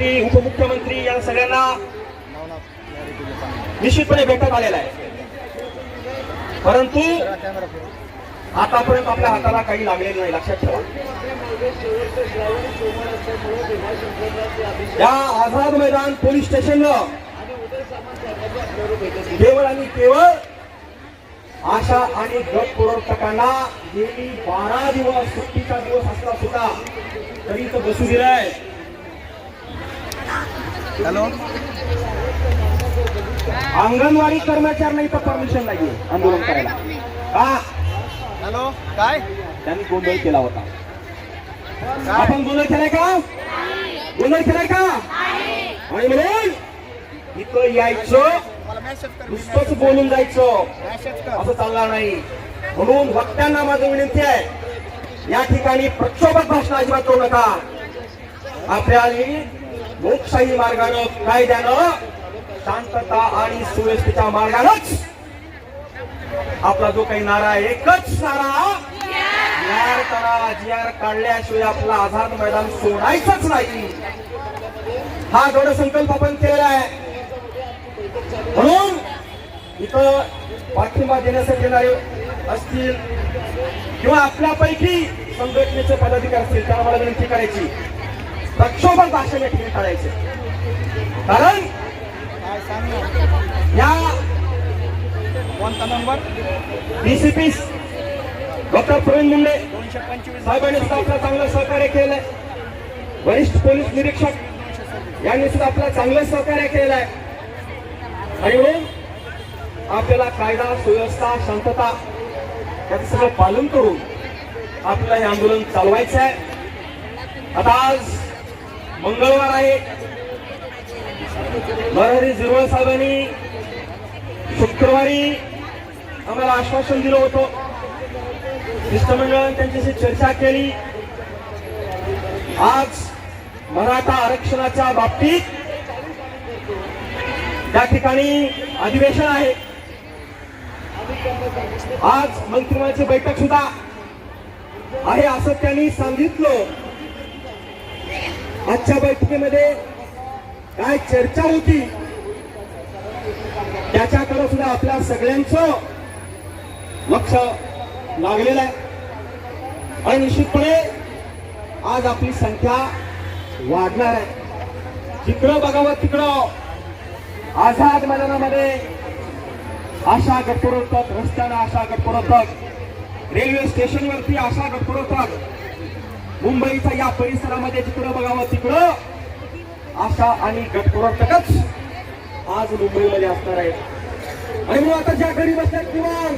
मंत्री, उपमुख्यमंत्री या सगळ्यांना निश्चितपणे भेटत आलेला आहे. परंतु आतापर्यंत आपल्या हाताला काही लागलेलं नाही लक्षात ठेवा. या आझाद मैदान पोलीस स्टेशनला केवळ आणि केवळ आशा आणि गट पुरवठकांना गेली बारा दिवस सुट्टीचा दिवस असला सुद्धा तरी तो बसू दिलाय. हॅलो? अंगणवाडी कर्मचाऱ्यांना इथं परमिशन नाहीये आंदोलन करायला. का? हॅलो काय? त्यांनी गोंधळ केला होता. आपण गोंधळ केलाय का? गोंधळ केलाय का? आणि म्हणून इथं यायचं नुसतंच बोलून जायचं. असं चालणार नाही. म्हणून वक्त्यांना माझं विनंती आहे या ठिकाणी प्रक्षोभक भाषण अजिबात करू नका. आपल्याला लोकशाही मार्गानं कायद्यानं शांतता आणि सुव्यवस्थेच्या मार्गानंच आपला जो काही नारा आहे एकच नारा. जी आर करा काढल्याशिवाय आपला आझाद मैदान सोडायचंच नाही. हा दृढ संकल्प आपण केलेला आहे. म्हणून इथं पाठिंबा देण्यासाठी येणारे असतील किंवा आपल्यापैकी संघटनेचे पदाधिकारी असतील त्यांना मला विनंती करायची. प्रक्षोभक भाषण या ठिकाणी करायचे कारण या कोणता number? DCP doctor Pravin Munde साहेबांनी सुद्धा आपलं चांगलं सहकार्य केलंय. वरिष्ठ पोलीस निरीक्षक यांनी सुद्धा आपलं चांगलं सहकार्य केलंय. आणि म्हणून आपल्याला कायदा सुव्यवस्था शांतता याचं सगळं पालन करून आपल्याला हे आंदोलन चालवायचं आहे आता आज मंगळवार आहे. नरहरी झिरवळ साहेबांनी शुक्रवारी आम्हाला आश्वासन दिलं होतं. शिष्टमंडळाने त्यांच्याशी चर्चा केली. आज मराठा आरक्षणाच्या बाबतीत त्या ठिकाणी अधिवेशन आहे. आज मंत्रिमंडळाची बैठक सुद्धा आहे असं त्यांनी सांगितलं. आजच्या बैठकीमध्ये काय चर्चा होती? त्याच्याकडे सुद्धा आपल्या सगळ्यांचं लक्ष लागलेलं आहे. आणि निश्चितपणे आज आपली संख्या वाढणार आहे. जिकडं बघावं तिकडं आझाद मैदानामध्ये आशा गटपुरवठक रस्त्यानं आशा गटपुरवठक रेल्वे स्टेशनवरती आशा गटपुरवठक मुंबईच्या या परिसरामध्ये जिकडं बघावं तिकडं. आशा आणि गटपुरवठकच आज मुंबईमध्ये असणार आहेत. आणि मग आता ज्या घरी असतात किमान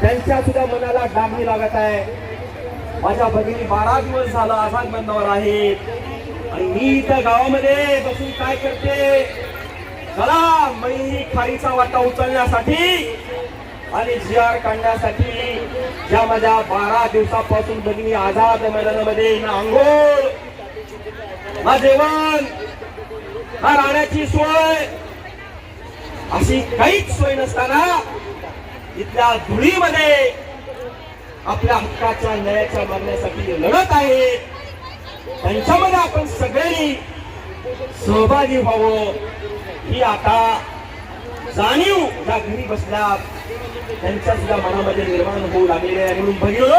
त्यांच्या सुद्धा मनाला डांबणी लागत आहे. माझ्या भगिनी बारा दिवस झाला आझाद बंदावर आहेत. आणि मी इथं गावामध्ये बसून काय करते? चला मी खारीचा वाटा उचलण्यासाठी आणि जी आर काढण्यासाठी ज्या माझ्या बारा दिवसापासून भगिनी आझाद मैदानामध्ये ना आंघोळ! ना जेवण ना राहण्याची सोय! अशी काहीच सोय नसताना इथल्या धुळीमध्ये आपल्या हक्काच्या न्यायाच्या मागण्यासाठी लढत आहे त्यांच्यामध्ये आपण सगळ्यांनी सहभागी व्हावं. ही आता जाणीव या घरी बसल्या त्यांच्या सुद्धा मनामध्ये निर्माण होऊ लागलेले आहे. म्हणून बघितलो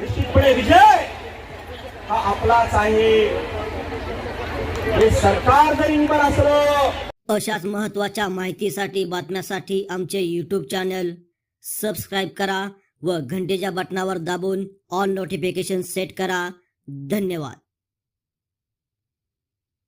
निश्चितपणे विजय हा आपलाच आहे. हे सरकार जरी निवड असलं अशाच महत्त्वाच्या माहितीसाठी बातम्यासाठी आमचे यूट्यूब चॅनल सबस्क्राईब करा व घंटेच्या बटनावर दाबून ऑल नोटिफिकेशन सेट करा. धन्यवाद.